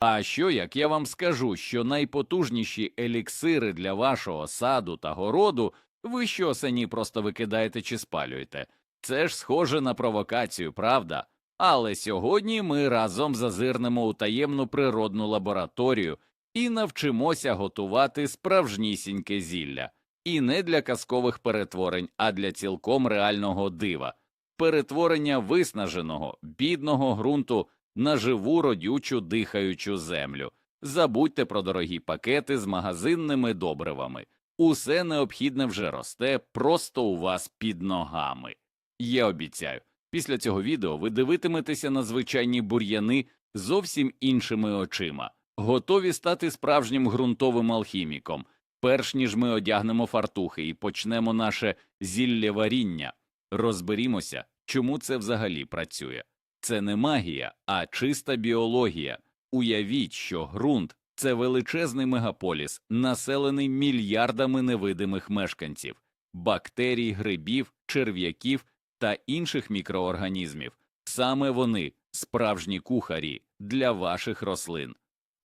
А що як я вам скажу, що найпотужніші еліксири для вашого саду та городу ви що самі просто викидаєте чи спалюєте? Це ж схоже на провокацію, правда? Але сьогодні ми разом зазирнемо у таємну природну лабораторію і навчимося готувати справжнісіньке зілля. І не для казкових перетворень, а для цілком реального дива перетворення виснаженого, бідного ґрунту на живу родючу дихаючу землю. Забудьте про дорогі пакети з магазинними добривами. Усе необхідне вже росте просто у вас під ногами. Я обіцяю, після цього відео ви дивитиметеся на звичайні бур'яни зовсім іншими очима, готові стати справжнім ґрунтовим алхіміком, перш ніж ми одягнемо фартухи і почнемо наше зіллєваріння. Розберімося, чому це взагалі працює. Це не магія, а чиста біологія. Уявіть, що ґрунт це величезний мегаполіс, населений мільярдами невидимих мешканців, бактерій, грибів, черв'яків та інших мікроорганізмів. Саме вони справжні кухарі для ваших рослин.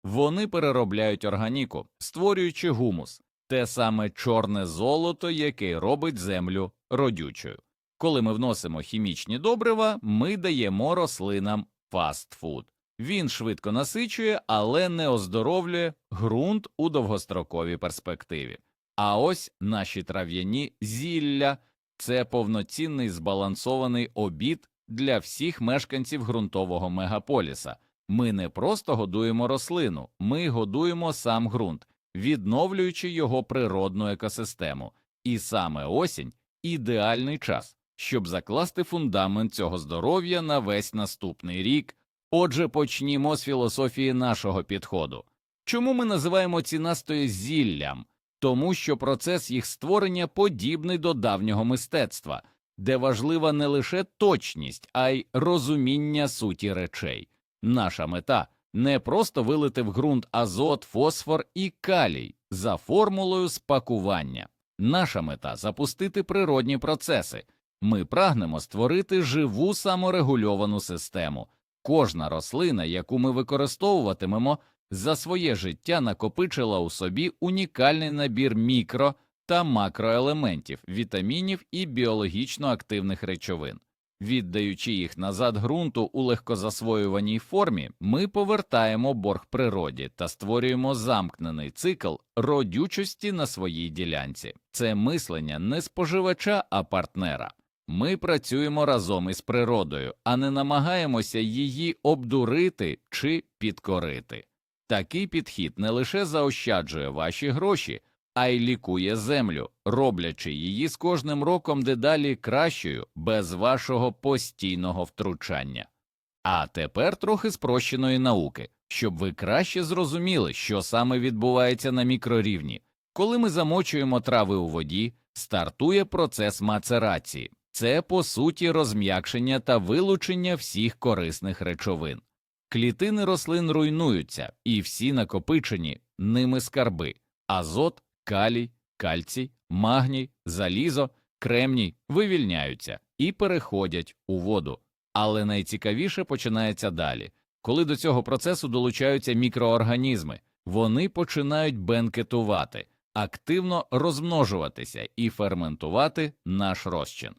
Вони переробляють органіку, створюючи гумус, те саме чорне золото, яке робить землю родючою. Коли ми вносимо хімічні добрива, ми даємо рослинам фастфуд. Він швидко насичує, але не оздоровлює ґрунт у довгостроковій перспективі. А ось наші трав'яні зілля це повноцінний збалансований обід для всіх мешканців ґрунтового мегаполіса. Ми не просто годуємо рослину, ми годуємо сам ґрунт, відновлюючи його природну екосистему. І саме осінь ідеальний час, щоб закласти фундамент цього здоров'я на весь наступний рік. Отже, почнімо з філософії нашого підходу. Чому ми називаємо ці настої зіллям? Тому що процес їх створення подібний до давнього мистецтва, де важлива не лише точність, а й розуміння суті речей. Наша мета не просто вилити в ґрунт азот, фосфор і калій за формулою спакування. Наша мета запустити природні процеси. Ми прагнемо створити живу саморегульовану систему. Кожна рослина, яку ми використовуватимемо, за своє життя накопичила у собі унікальний набір мікро та макроелементів, вітамінів і біологічно активних речовин. Віддаючи їх назад ґрунту у легкозасвоюваній формі, ми повертаємо борг природі та створюємо замкнений цикл родючості на своїй ділянці. Це мислення не споживача, а партнера. Ми працюємо разом із природою, а не намагаємося її обдурити чи підкорити. Такий підхід не лише заощаджує ваші гроші, а й лікує землю, роблячи її з кожним роком дедалі кращою без вашого постійного втручання. А тепер трохи спрощеної науки, щоб ви краще зрозуміли, що саме відбувається на мікрорівні. Коли ми замочуємо трави у воді, стартує процес мацерації. Це по суті розм'якшення та вилучення всіх корисних речовин. Клітини рослин руйнуються, і всі накопичені ними скарби азот, калій, кальцій, магній, залізо, кремній вивільняються і переходять у воду. Але найцікавіше починається далі. Коли до цього процесу долучаються мікроорганізми, вони починають бенкетувати, активно розмножуватися і ферментувати наш розчин.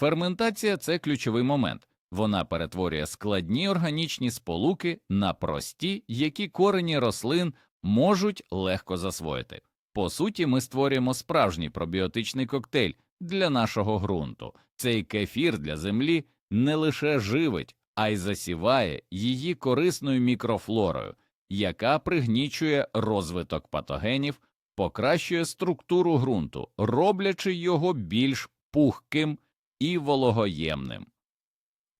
Ферментація це ключовий момент. Вона перетворює складні органічні сполуки на прості, які корені рослин можуть легко засвоїти. По суті, ми створюємо справжній пробіотичний коктейль для нашого ґрунту. Цей кефір для землі не лише живить, а й засіває її корисною мікрофлорою, яка пригнічує розвиток патогенів, покращує структуру ґрунту, роблячи його більш пухким і вологоємним.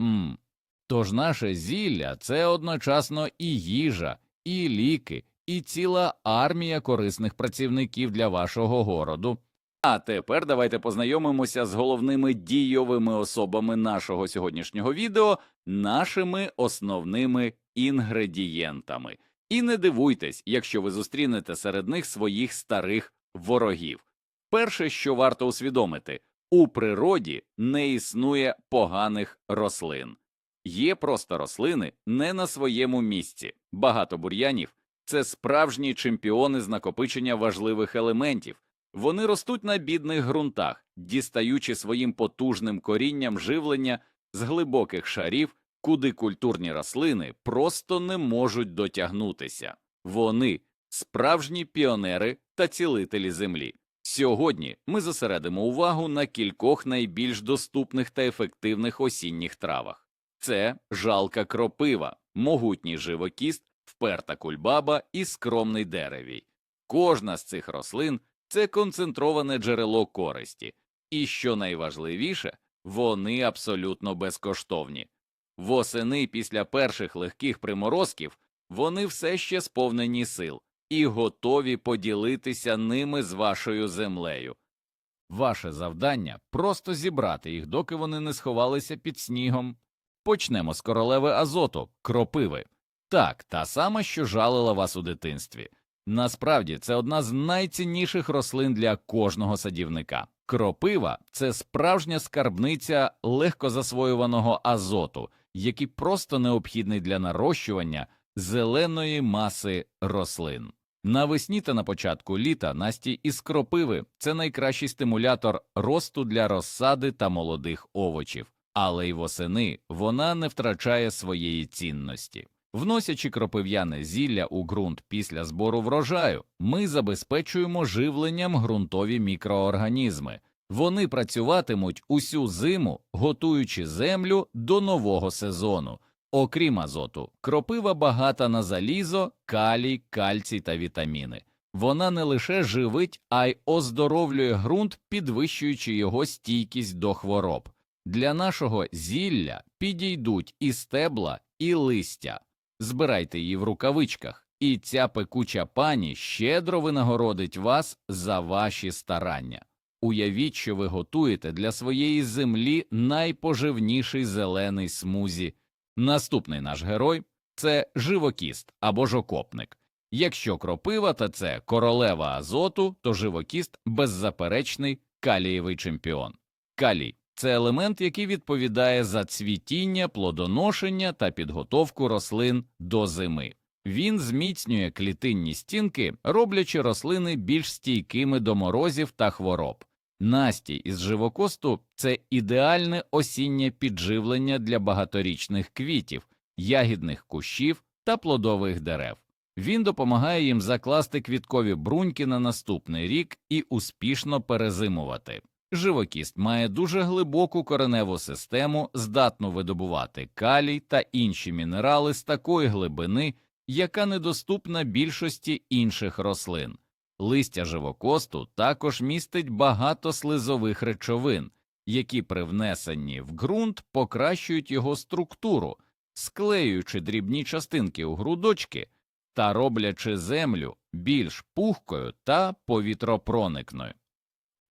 М. Тож наше зілля це одночасно і їжа, і ліки, і ціла армія корисних працівників для вашого городу. А тепер давайте познайомимося з головними дійовими особами нашого сьогоднішнього відео, нашими основними інгредієнтами. І не дивуйтесь, якщо ви зустрінете серед них своїх старих ворогів. Перше, що варто усвідомити, у природі не існує поганих рослин. Є просто рослини не на своєму місці. Багато бур'янів це справжні чемпіони з накопичення важливих елементів. Вони ростуть на бідних ґрунтах, дістаючи своїм потужним корінням живлення з глибоких шарів, куди культурні рослини просто не можуть дотягнутися. Вони справжні піонери та цілителі землі. Сьогодні ми зосередимо увагу на кількох найбільш доступних та ефективних осінніх травах. Це жалка кропива, могутній живокіст, вперта кульбаба і скромний деревій. Кожна з цих рослин це концентроване джерело користі, і що найважливіше, вони абсолютно безкоштовні. Восени після перших легких приморозків вони все ще сповнені сил і готові поділитися ними з вашою землею. Ваше завдання просто зібрати їх, доки вони не сховалися під снігом. Почнемо з королеви азоту, кропиви. Так, та сама, що жалила вас у дитинстві. Насправді це одна з найцінніших рослин для кожного садівника. Кропива це справжня скарбниця легкозасвоюваного азоту, який просто необхідний для нарощування зеленої маси рослин. Навесні та на початку літа Насті із кропиви це найкращий стимулятор росту для розсади та молодих овочів, але й восени вона не втрачає своєї цінності. Вносячи кропив'яне зілля у ґрунт після збору врожаю, ми забезпечуємо живленням ґрунтові мікроорганізми. Вони працюватимуть усю зиму, готуючи землю до нового сезону. Окрім азоту, кропива багата на залізо, калій, кальцій та вітаміни. Вона не лише живить, а й оздоровлює ґрунт, підвищуючи його стійкість до хвороб. Для нашого зілля підійдуть і стебла, і листя. Збирайте її в рукавичках, і ця пекуча пані щедро винагородить вас за ваші старання. Уявіть, що ви готуєте для своєї землі найпоживніший зелений смузі. Наступний наш герой це живокіст або ж окопник. Якщо кропива та це королева азоту, то живокіст беззаперечний калієвий чемпіон. Калій це елемент, який відповідає за цвітіння, плодоношення та підготовку рослин до зими. Він зміцнює клітинні стінки, роблячи рослини більш стійкими до морозів та хвороб. Настій із живокосту це ідеальне осіннє підживлення для багаторічних квітів, ягідних кущів та плодових дерев. Він допомагає їм закласти квіткові бруньки на наступний рік і успішно перезимувати. Живокіст має дуже глибоку кореневу систему, здатну видобувати калій та інші мінерали з такої глибини, яка недоступна більшості інших рослин. Листя живокосту також містить багато слизових речовин, які при внесенні в ґрунт покращують його структуру, склеюючи дрібні частинки у грудочки та роблячи землю більш пухкою та повітропроникною.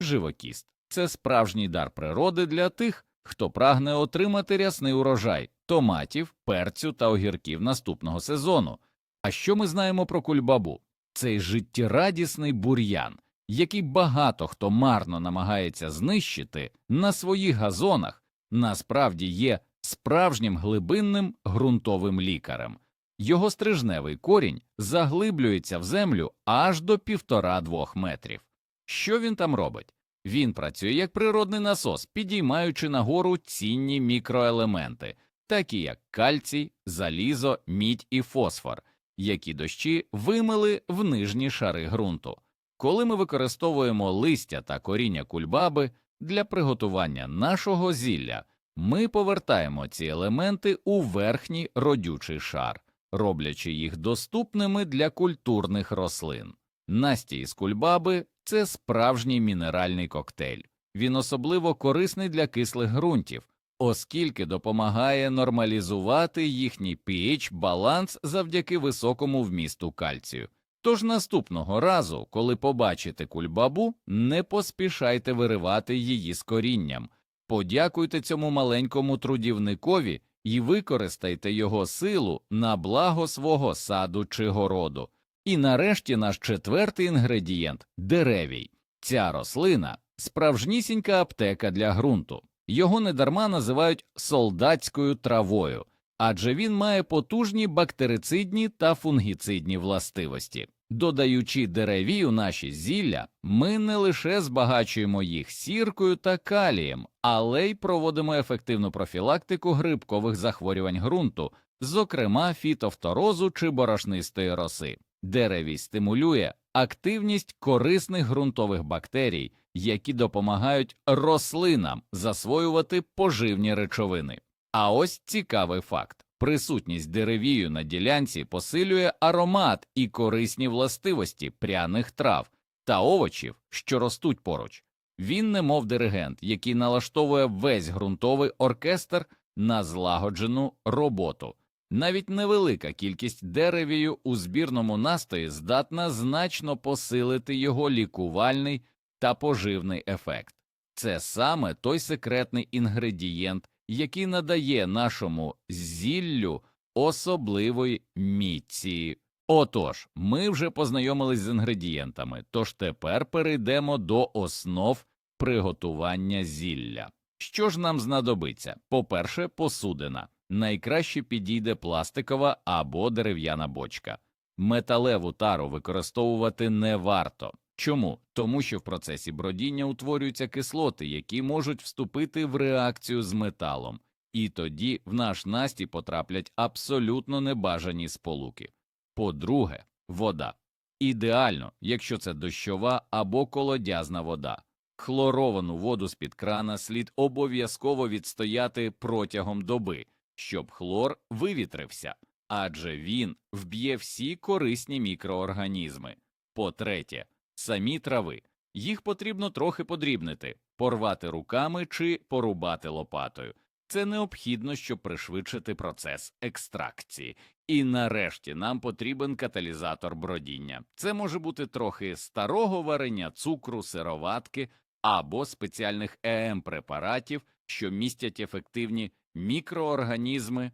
Живокіст це справжній дар природи для тих, хто прагне отримати рясний урожай томатів, перцю та огірків наступного сезону. А що ми знаємо про кульбабу? Цей життєрадісний бур'ян, який багато хто марно намагається знищити на своїх газонах, насправді є справжнім глибинним ґрунтовим лікарем. Його стрижневий корінь заглиблюється в землю аж до півтора-двох метрів. Що він там робить? Він працює як природний насос, підіймаючи нагору цінні мікроелементи, такі як кальцій, залізо, мідь і фосфор, які дощі вимили в нижні шари ґрунту. Коли ми використовуємо листя та коріння кульбаби для приготування нашого зілля, ми повертаємо ці елементи у верхній родючий шар, роблячи їх доступними для культурних рослин. Настій з кульбаби це справжній мінеральний коктейль. Він особливо корисний для кислих ґрунтів, оскільки допомагає нормалізувати їхній pH баланс завдяки високому вмісту кальцію. Тож наступного разу, коли побачите кульбабу, не поспішайте виривати її з корінням, подякуйте цьому маленькому трудівникові і використайте його силу на благо свого саду чи городу. І нарешті наш четвертий інгредієнт деревій. Ця рослина справжнісінька аптека для ґрунту. Його недарма називають солдатською травою, адже він має потужні бактерицидні та фунгіцидні властивості. Додаючи дереві у наші зілля, ми не лише збагачуємо їх сіркою та калієм, але й проводимо ефективну профілактику грибкових захворювань ґрунту, зокрема фітофторозу чи борошнистої роси. Деревість стимулює активність корисних ґрунтових бактерій, які допомагають рослинам засвоювати поживні речовини. А ось цікавий факт. Присутність деревію на ділянці посилює аромат і корисні властивості пряних трав та овочів, що ростуть поруч. Він немов диригент, який налаштовує весь ґрунтовий оркестр на злагоджену роботу. Навіть невелика кількість деревію у збірному настої здатна значно посилити його лікувальний та поживний ефект. Це саме той секретний інгредієнт, який надає нашому зіллю особливої міці. Отож, ми вже познайомились з інгредієнтами, тож тепер перейдемо до основ приготування зілля. Що ж нам знадобиться? По-перше, посудина. Найкраще підійде пластикова або дерев'яна бочка. Металеву тару використовувати не варто. Чому? Тому що в процесі бродіння утворюються кислоти, які можуть вступити в реакцію з металом, і тоді в наш настій потраплять абсолютно небажані сполуки. По-друге, вода. Ідеально, якщо це дощова або колодязна вода. Хлоровану воду з-під крана слід обов'язково відстояти протягом доби, щоб хлор вивітрився, адже він вб'є всі корисні мікроорганізми. По-третє, самі трави. Їх потрібно трохи подрібнити, порвати руками чи порубати лопатою. Це необхідно, щоб пришвидшити процес екстракції. І нарешті нам потрібен каталізатор бродіння. Це може бути трохи старого варення, цукру, сироватки або спеціальних ЕМ-препаратів, що містять ефективні мікроорганізми.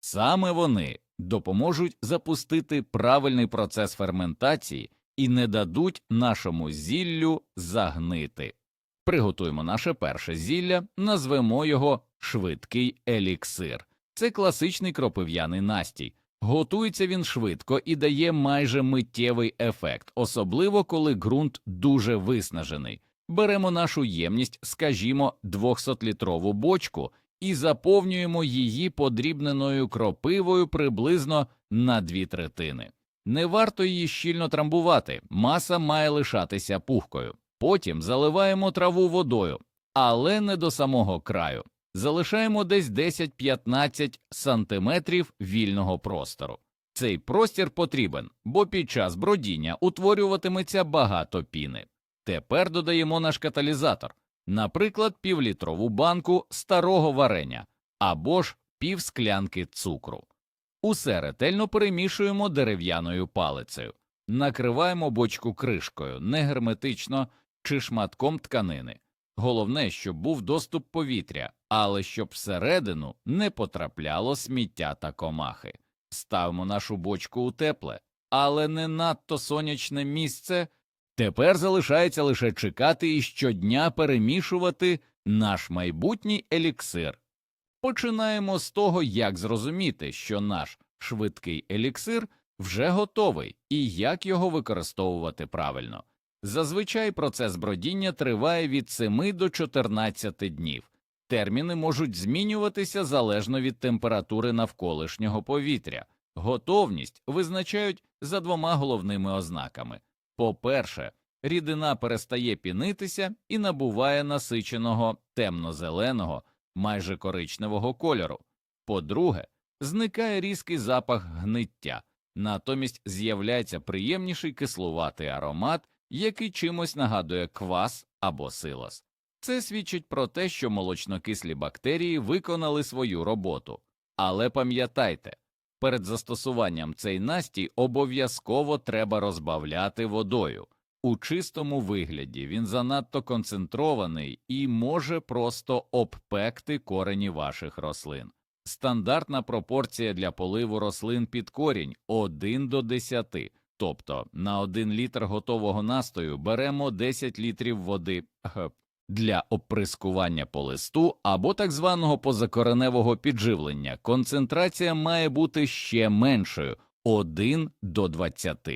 Саме вони допоможуть запустити правильний процес ферментації і не дадуть нашому зіллю загнити. Приготуємо наше перше зілля, назвемо його швидкий еліксир. Це класичний кропив'яний настій. Готується він швидко і дає майже миттєвий ефект, особливо коли ґрунт дуже виснажений. Беремо нашу ємність, скажімо, 200-літрову бочку і заповнюємо її подрібненою кропивою приблизно на дві третини. Не варто її щільно трамбувати, маса має лишатися пухкою. Потім заливаємо траву водою, але не до самого краю. Залишаємо десь 10-15 сантиметрів вільного простору. Цей простір потрібен, бо під час бродіння утворюватиметься багато піни. Тепер додаємо наш каталізатор, наприклад, півлітрову банку старого варення або ж пів склянки цукру. Усе ретельно перемішуємо дерев'яною палицею, накриваємо бочку кришкою, не герметично чи шматком тканини. Головне, щоб був доступ повітря, але щоб всередину не потрапляло сміття та комахи. Ставимо нашу бочку у тепле, але не надто сонячне місце. Тепер залишається лише чекати і щодня перемішувати наш майбутній еліксир. Починаємо з того, як зрозуміти, що наш швидкий еліксир вже готовий і як його використовувати правильно. Зазвичай процес бродіння триває від 7 до 14 днів. Терміни можуть змінюватися залежно від температури навколишнього повітря. Готовність визначають за двома головними ознаками по-перше, рідина перестає пінитися і набуває насиченого темно-зеленого, майже коричневого кольору. По-друге, зникає різкий запах гниття, натомість з'являється приємніший кислуватий аромат, який чимось нагадує квас або силос. Це свідчить про те, що молочнокислі бактерії виконали свою роботу. Але пам'ятайте, перед застосуванням цей настій обов'язково треба розбавляти водою. У чистому вигляді він занадто концентрований і може просто обпекти корені ваших рослин. Стандартна пропорція для поливу рослин під корінь 1 до 10, тобто на 1 літр готового настою беремо 10 літрів води, Для оприскування по листу або так званого позакореневого підживлення концентрація має бути ще меншою 1 до 20.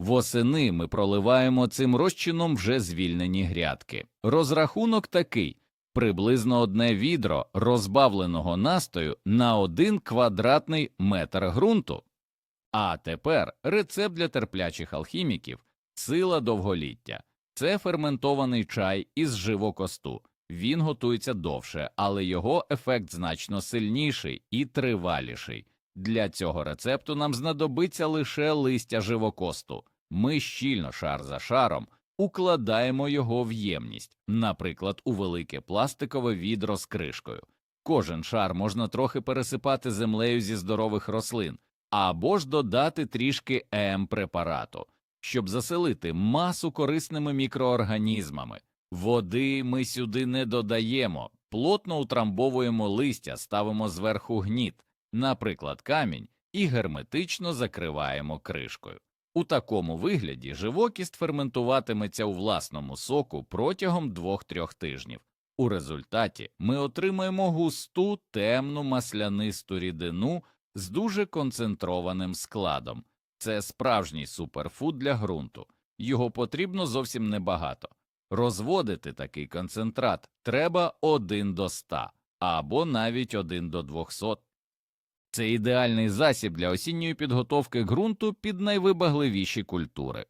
Восени ми проливаємо цим розчином вже звільнені грядки. Розрахунок такий приблизно одне відро розбавленого настою на один квадратний метр ґрунту. А тепер рецепт для терплячих алхіміків сила довголіття. Це ферментований чай із живокосту. Він готується довше, але його ефект значно сильніший і триваліший. Для цього рецепту нам знадобиться лише листя живокосту. Ми щільно шар за шаром укладаємо його в ємність, наприклад, у велике пластикове відро з кришкою. Кожен шар можна трохи пересипати землею зі здорових рослин, або ж додати трішки ЕМ-препарату, щоб заселити масу корисними мікроорганізмами. Води ми сюди не додаємо, плотно утрамбовуємо листя, ставимо зверху гніт, наприклад, камінь, і герметично закриваємо кришкою. У такому вигляді живокість ферментуватиметься у власному соку протягом 2-3 тижнів. У результаті ми отримаємо густу темну маслянисту рідину з дуже концентрованим складом. Це справжній суперфуд для ґрунту. Його потрібно зовсім небагато. Розводити такий концентрат треба 1 до 100 або навіть 1 до 200. Це ідеальний засіб для осінньої підготовки ґрунту під найвибагливіші культури.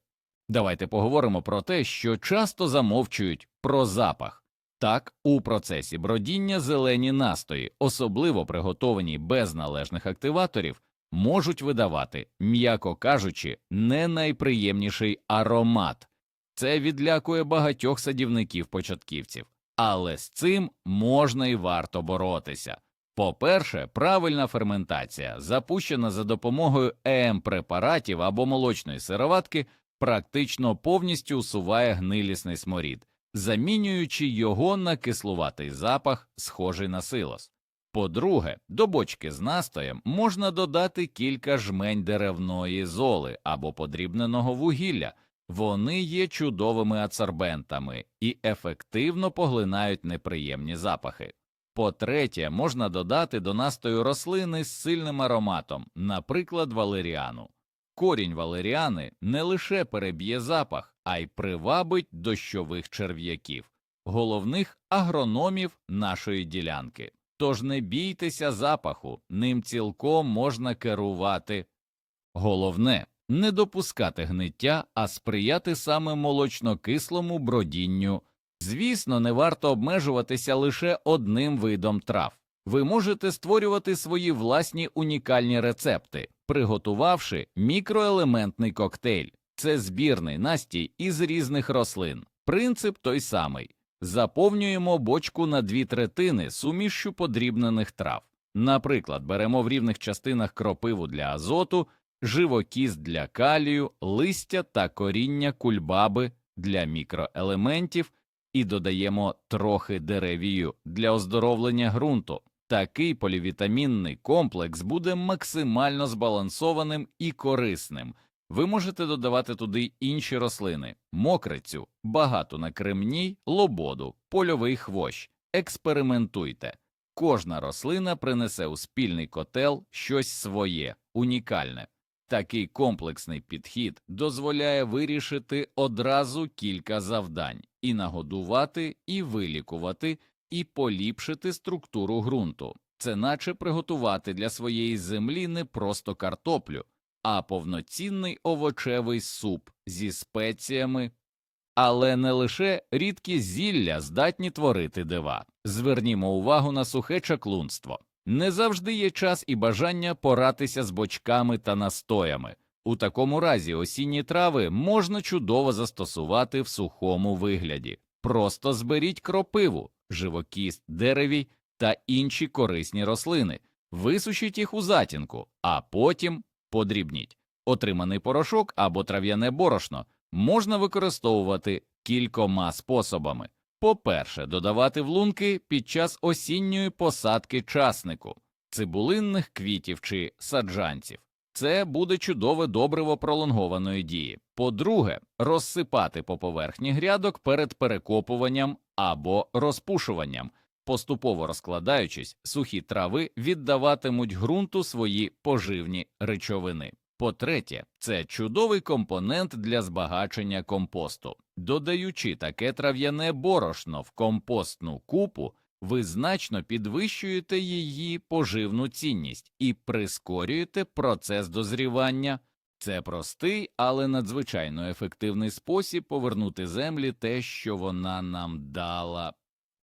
Давайте поговоримо про те, що часто замовчують про запах. Так, у процесі бродіння зелені настої, особливо приготовані без належних активаторів, можуть видавати, м'яко кажучи, не найприємніший аромат. Це відлякує багатьох садівників-початківців, але з цим можна і варто боротися. По-перше, правильна ферментація, запущена за допомогою ЕМ-препаратів або молочної сироватки, практично повністю усуває гнилісний сморід, замінюючи його на кислуватий запах, схожий на силос. По-друге, до бочки з настоєм можна додати кілька жмень деревної золи або подрібненого вугілля. Вони є чудовими ацорбентами і ефективно поглинають неприємні запахи. По-третє, можна додати до настою рослини з сильним ароматом, наприклад, валеріану. Корінь валеріани не лише переб'є запах, а й привабить дощових черв'яків, головних агрономів нашої ділянки. Тож не бійтеся запаху, ним цілком можна керувати. Головне не допускати гниття, а сприяти саме молочно-кислому бродінню. Звісно, не варто обмежуватися лише одним видом трав. Ви можете створювати свої власні унікальні рецепти, приготувавши мікроелементний коктейль. Це збірний настій із різних рослин. Принцип той самий. Заповнюємо бочку на дві третини сумішшю подрібнених трав. Наприклад, беремо в рівних частинах кропиву для азоту, живокіст для калію, листя та коріння кульбаби для мікроелементів і додаємо трохи деревію для оздоровлення ґрунту. Такий полівітамінний комплекс буде максимально збалансованим і корисним. Ви можете додавати туди інші рослини, мокрицю, багато на кремній, лободу, польовий хвощ. Експериментуйте. Кожна рослина принесе у спільний котел щось своє, унікальне. Такий комплексний підхід дозволяє вирішити одразу кілька завдань і нагодувати, і вилікувати, і поліпшити структуру ґрунту. Це наче приготувати для своєї землі не просто картоплю, а повноцінний овочевий суп зі спеціями. Але не лише рідкі зілля здатні творити дива. Звернімо увагу на сухе чаклунство. Не завжди є час і бажання поратися з бочками та настоями. У такому разі осінні трави можна чудово застосувати в сухому вигляді. Просто зберіть кропиву, живокіст, деревій та інші корисні рослини, висушіть їх у затінку, а потім подрібніть. Отриманий порошок або трав'яне борошно можна використовувати кількома способами. По-перше, додавати в лунки під час осінньої посадки часнику, цибулинних квітів чи саджанців. Це буде чудове добриво пролонгованої дії. По-друге, розсипати по поверхні грядок перед перекопуванням або розпушуванням. Поступово розкладаючись, сухі трави віддаватимуть ґрунту свої поживні речовини. По-третє, це чудовий компонент для збагачення компосту. Додаючи таке трав'яне борошно в компостну купу, ви значно підвищуєте її поживну цінність і прискорюєте процес дозрівання. Це простий, але надзвичайно ефективний спосіб повернути землі те, що вона нам дала.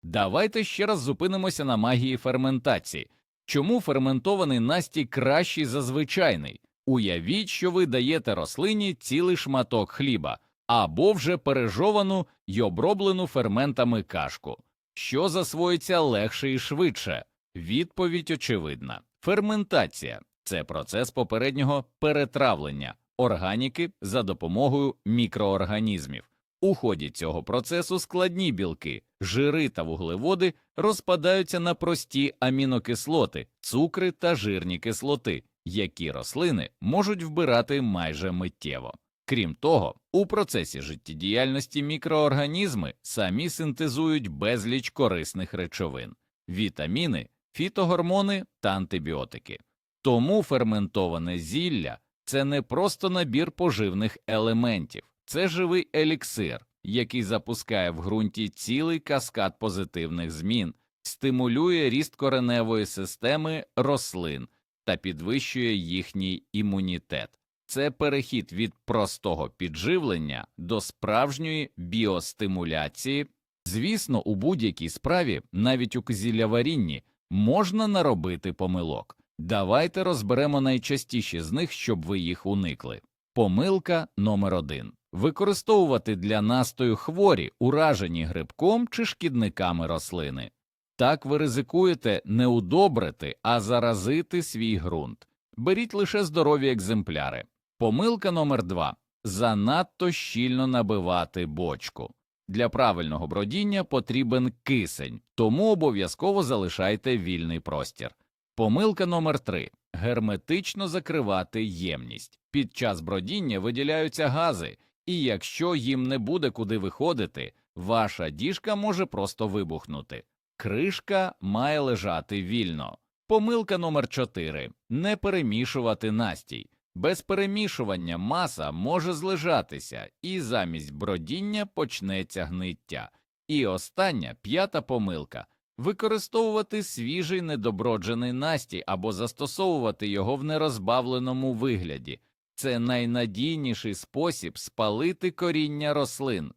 Давайте ще раз зупинимося на магії ферментації. Чому ферментований настій кращий за звичайний? Уявіть, що ви даєте рослині цілий шматок хліба або вже пережовану й оброблену ферментами кашку. Що засвоїться легше і швидше? Відповідь очевидна. Ферментація це процес попереднього перетравлення органіки за допомогою мікроорганізмів. У ході цього процесу складні білки, жири та вуглеводи розпадаються на прості амінокислоти, цукри та жирні кислоти, які рослини можуть вбирати майже миттєво. Крім того, у процесі життєдіяльності мікроорганізми самі синтезують безліч корисних речовин вітаміни, фітогормони та антибіотики. Тому ферментоване зілля це не просто набір поживних елементів, це живий еліксир, який запускає в ґрунті цілий каскад позитивних змін, стимулює ріст кореневої системи рослин та підвищує їхній імунітет. Це перехід від простого підживлення до справжньої біостимуляції. Звісно, у будь-якій справі, навіть у кизілляварінні, можна наробити помилок. Давайте розберемо найчастіші з них, щоб ви їх уникли. Помилка номер один використовувати для настою хворі, уражені грибком чи шкідниками рослини. Так ви ризикуєте не удобрити, а заразити свій ґрунт. Беріть лише здорові екземпляри. Помилка номер два занадто щільно набивати бочку. Для правильного бродіння потрібен кисень, тому обов'язково залишайте вільний простір. Помилка номер три герметично закривати ємність. Під час бродіння виділяються гази, і якщо їм не буде куди виходити, ваша діжка може просто вибухнути. Кришка має лежати вільно. Помилка номер 4 не перемішувати настій. Без перемішування маса може злежатися, і замість бродіння почнеться гниття. І остання п'ята помилка використовувати свіжий недоброджений настій або застосовувати його в нерозбавленому вигляді. Це найнадійніший спосіб спалити коріння рослин.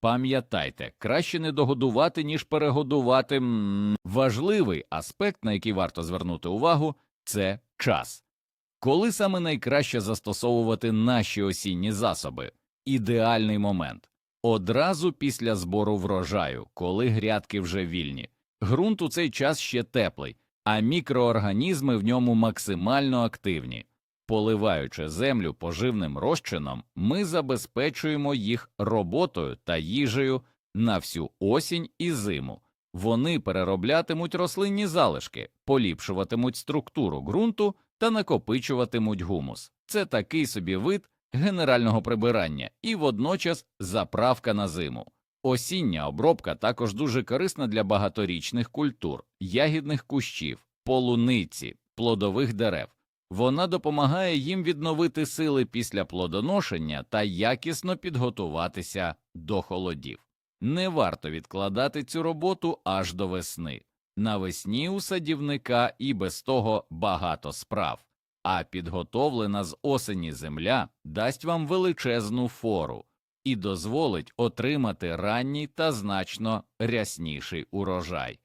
Пам'ятайте, краще не догодувати, ніж перегодувати. М, Важливий аспект, на який варто звернути увагу, це час. Коли саме найкраще застосовувати наші осінні засоби? Ідеальний момент одразу після збору врожаю, коли грядки вже вільні. Ґрунт у цей час ще теплий, а мікроорганізми в ньому максимально активні. Поливаючи землю поживним розчином, ми забезпечуємо їх роботою та їжею на всю осінь і зиму. Вони перероблятимуть рослинні залишки, поліпшуватимуть структуру ґрунту та накопичуватимуть гумус. Це такий собі вид генерального прибирання і водночас заправка на зиму. Осіння обробка також дуже корисна для багаторічних культур, ягідних кущів, полуниці, плодових дерев. Вона допомагає їм відновити сили після плодоношення та якісно підготуватися до холодів. Не варто відкладати цю роботу аж до весни. Навесні у садівника і без того багато справ, а підготовлена з осені земля дасть вам величезну фору і дозволить отримати ранній та значно рясніший урожай.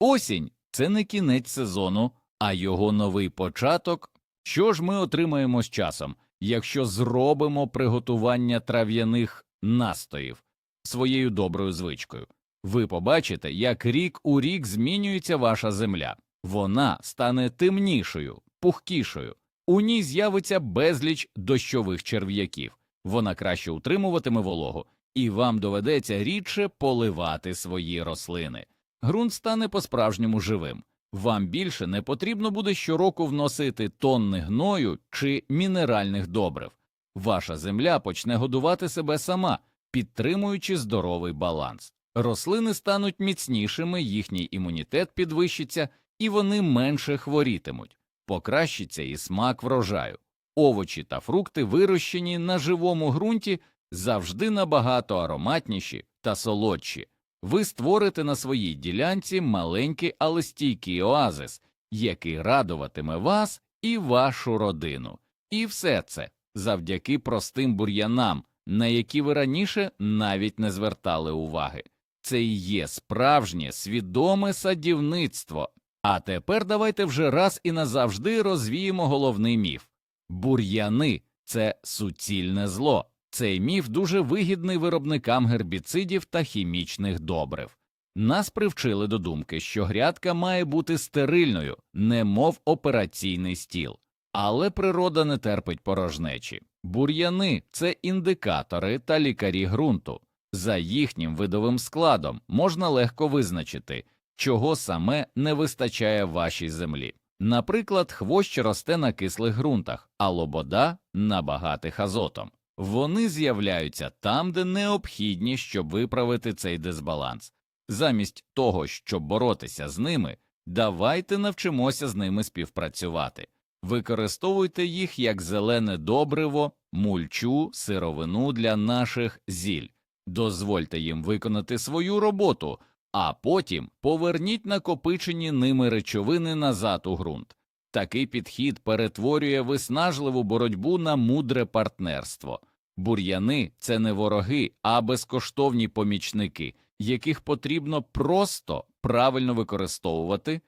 Осінь це не кінець сезону, а його новий початок. Що ж ми отримаємо з часом, якщо зробимо приготування трав'яних настоїв своєю доброю звичкою? Ви побачите, як рік у рік змінюється ваша земля, вона стане темнішою, пухкішою, у ній з'явиться безліч дощових черв'яків, вона краще утримуватиме вологу, і вам доведеться рідше поливати свої рослини. Ґрунт стане по-справжньому живим. Вам більше не потрібно буде щороку вносити тонни гною чи мінеральних добрив. Ваша земля почне годувати себе сама, підтримуючи здоровий баланс. Рослини стануть міцнішими, їхній імунітет підвищиться, і вони менше хворітимуть, покращиться і смак врожаю. Овочі та фрукти, вирощені на живому ґрунті, завжди набагато ароматніші та солодші. Ви створите на своїй ділянці маленький, але стійкий оазис, який радуватиме вас і вашу родину. І все це завдяки простим бур'янам, на які ви раніше навіть не звертали уваги. Це і є справжнє свідоме садівництво. А тепер давайте вже раз і назавжди розвіємо головний міф. Бур'яни це суцільне зло. Цей міф дуже вигідний виробникам гербіцидів та хімічних добрив. Нас привчили до думки, що грядка має бути стерильною, немов операційний стіл. Але природа не терпить порожнечі. Бур'яни це індикатори та лікарі ґрунту. За їхнім видовим складом можна легко визначити, чого саме не вистачає вашій землі. Наприклад, хвощ росте на кислих ґрунтах, а лобода на багатих азотом. Вони з'являються там, де необхідні, щоб виправити цей дисбаланс. Замість того, щоб боротися з ними, давайте навчимося з ними співпрацювати. Використовуйте їх як зелене добриво, мульчу, сировину для наших зіль. Дозвольте їм виконати свою роботу, а потім поверніть накопичені ними речовини назад у ґрунт. Такий підхід перетворює виснажливу боротьбу на мудре партнерство. Бур'яни це не вороги, а безкоштовні помічники, яких потрібно просто правильно використовувати.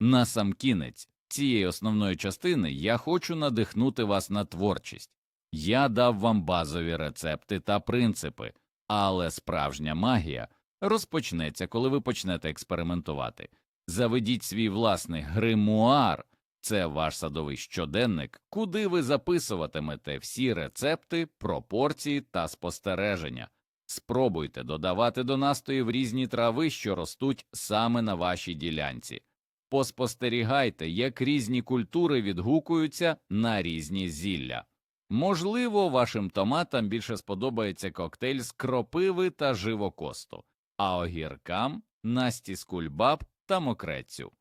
Насамкінець цієї основної частини я хочу надихнути вас на творчість. Я дав вам базові рецепти та принципи, але справжня магія розпочнеться, коли ви почнете експериментувати. Заведіть свій власний гримуар, це ваш садовий щоденник, куди ви записуватимете всі рецепти, пропорції та спостереження. Спробуйте додавати до настоїв різні трави, що ростуть саме на вашій ділянці. Поспостерігайте, як різні культури відгукуються на різні зілля. Можливо, вашим томатам більше сподобається коктейль з кропиви та живокосту, а огіркам насті з кульбаб та мокрецю.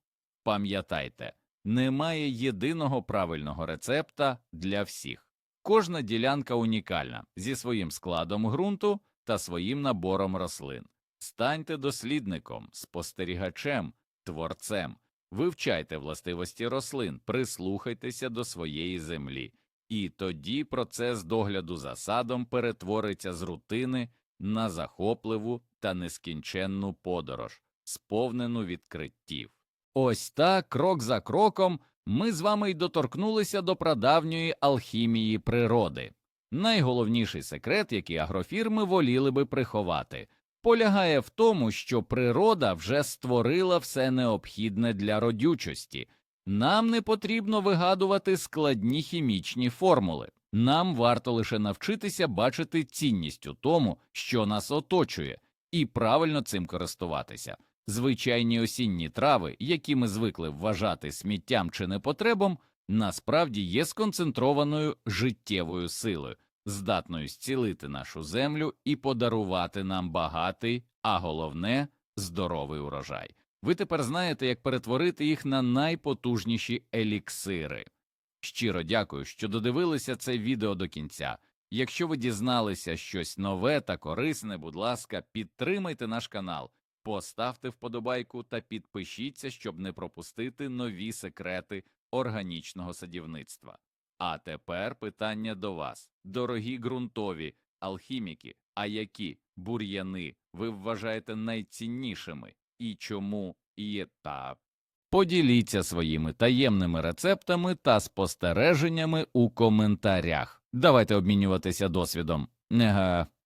Пам'ятайте, немає єдиного правильного рецепта для всіх. Кожна ділянка унікальна зі своїм складом ґрунту та своїм набором рослин. Станьте дослідником, спостерігачем, творцем, вивчайте властивості рослин, прислухайтеся до своєї землі, і тоді процес догляду за садом перетвориться з рутини на захопливу та нескінченну подорож, сповнену відкриттів. Ось так, крок за кроком, ми з вами й доторкнулися до прадавньої алхімії природи. Найголовніший секрет, який агрофірми воліли би приховати, полягає в тому, що природа вже створила все необхідне для родючості. Нам не потрібно вигадувати складні хімічні формули. Нам варто лише навчитися бачити цінність у тому, що нас оточує, і правильно цим користуватися. Звичайні осінні трави, які ми звикли вважати сміттям чи непотребом, насправді є сконцентрованою життєвою силою, здатною зцілити нашу землю і подарувати нам багатий, а головне здоровий урожай. Ви тепер знаєте, як перетворити їх на найпотужніші еліксири. Щиро дякую, що додивилися це відео до кінця. Якщо ви дізналися щось нове та корисне, будь ласка, підтримайте наш канал, поставте вподобайку та підпишіться, щоб не пропустити нові секрети органічного садівництва. А тепер питання до вас, дорогі ґрунтові алхіміки, а які бур'яни ви вважаєте найціннішими і чому є та Поділіться своїми таємними рецептами та спостереженнями у коментарях. Давайте обмінюватися досвідом. Ега,